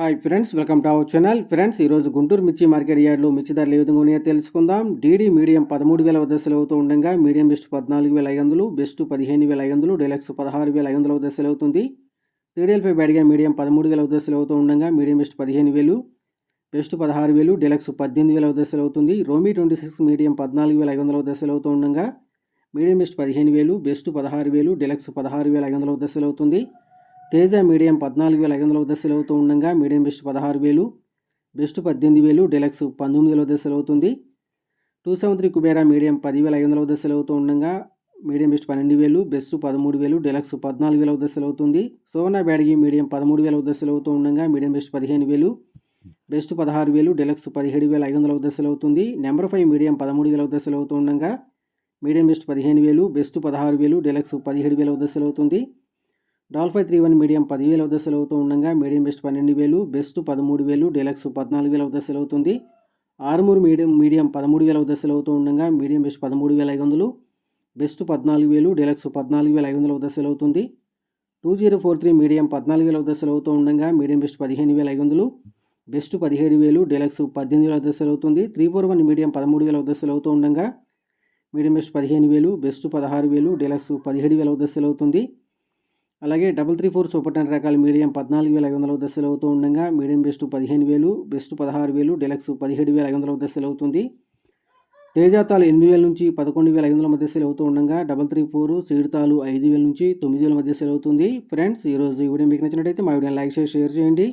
Hi friends welcome to our channel friends ఈరోజు గుంటూరు మిర్చి market యార్డ్లో మిర్చి ధరలు ఏ విధంగా ఉన్నాయో తెలుసుకుందాం. డీడీ మీడియం పదమూడు వేల వద్ద అవుతూ ఉండగా మీడియం బెస్ట్ పద్నాలుగు వేల ఐదు వందలు బెస్ట్ పదిహేను వేల ఐదు వందలు డెలక్స్ పదహారు వేల ఐదు వందల వద్ద అవుతుంది త్రీడీఎల్పై బ్యాడ్గా మీడియం పదమూడు వేల వద్ద అవుతూ ఉండగా మీడియం బెస్ట్ పదిహేను వేలు బెస్ట్ పదహారు వేలు డెలక్స్ పద్దెనిమిది వేల వద్ద అవుతుంది రోమీ ట్వంటీ సిక్స్ మీడియం పద్నాలుగు వేల ఐదు వందల వద్ద సెలవు అవుతూ ఉండగా మీడియం బెస్ట్ పదిహేను వేలు బెస్ట్ పదహారు వేలు డెలక్స్ పదహారు వేల ఐదు వందల వద్ద అవుతుంది తేజ మీడియం పద్నాలుగు వేల ఐదు వందల వద్ద సెలవు అవుతూ ఉండగా మీడియం బెస్ట్ పదహారు వేలు బెస్ట్ పద్దెనిమిది వేలు డెలక్స్ పంతొమ్మిది వేల వద్ద అవుతుంది two seven three Kubera medium పదివేల ఐదు వందల వద్ద అవుతూ ఉండగా మీడియం బెస్ట్ పన్నెండు వేలు బెస్ట్ పదమూడు వేలు డెలక్స్ పద్నాలుగు వేల వద్ద అవుతుంది సోనా బ్యాడగి మీడియం పదమూడు వేల వద్ద సెలవు అవుతూ ఉండగా మీడియం బెస్ట్ పదిహేను వేలు బెస్ట్ పదహారు వేలు డెలక్స్ పదిహేడు వేల ఐదు వందల వద్ద అవుతుంది నెంబర్ ఫైవ్ మీడియం పదమూడు వేల వద్ద అవుతూ ఉండగా మీడియం బెస్ట్ పదిహేను వేలు బెస్ట్ పదహారు వేలు డెలక్స్ పదిహేడు వేల వద్ద అవుతుంది డాల్ఫై ఫైవ్ త్రీ వన్ మీడియం పదివేల వద్ద అవుతూ ఉండగా మీడియం బెస్ట్ పన్నెండు వేలు బెస్ట్ పదమూడు వేలు డెలక్స్ పద్నాలుగు వేల వద్ద సెలవుతుంది అవుతుంది ఆరుమూరు మీడియం మీడియం పదమూడు వేల వద్ద అవుతూ ఉండగా మీడియం బెస్ట్ పదమూడు వేల ఐదు వందలు బెస్ట్ పద్నాలుగు వేలు డెలక్స్ పద్నాలుగు వేల ఐదు వందల వద్ద అవుతుంది two zero four three medium పద్నాలుగు వేల వద్ద సెలవు అవుతూ ఉండగా మీడియం బెస్ట్ పదిహేను వేల ఐదు వందలు బెస్ట్ పదిహేడు వేలు డెలక్స్ పద్దెనిమిది వేల వద్ద అవుతుంది త్రీ ఫోర్ వన్ మీడియం పదమూడు వేల వద్ద సెలవు అవుతూ ఉండగా మీడియం బెస్ట్ పదిహేను వేలు బెస్ట్ పదహారు వేలు డెలక్స్ పదిహేడు వేల వద్ద అవుతుంది అలాగే double three four super ten రకాల మీడియం పద్నాలుగు వేల ఐదు వందల వద్ద అవుతూ ఉండగా మీడియం బెస్ట్ పదిహేను వేలు బెస్ట్ పదహారు వేలు డెలక్స్ పదిహేడు వేల ఐదు వందల వద్ద అవుతుంది. తేజాతాలు ఎనిమిది వేల నుంచి పదకొండు వేల ఐదు వందల మధ్య సెలవు అవుతూ ఉండగా డబల్ త్రీ ఫోర్ సీడ్తాలు ఐదు వేల నుంచి తొమ్మిది వేల మధ్య సెలవు అవుతుంది. ఫ్రెండ్స్ ఈరోజు ఈ వీడియో మీకు నచ్చినట్టయితే మా వీడియోని లైక్ చేసి షేర్ చేయండి.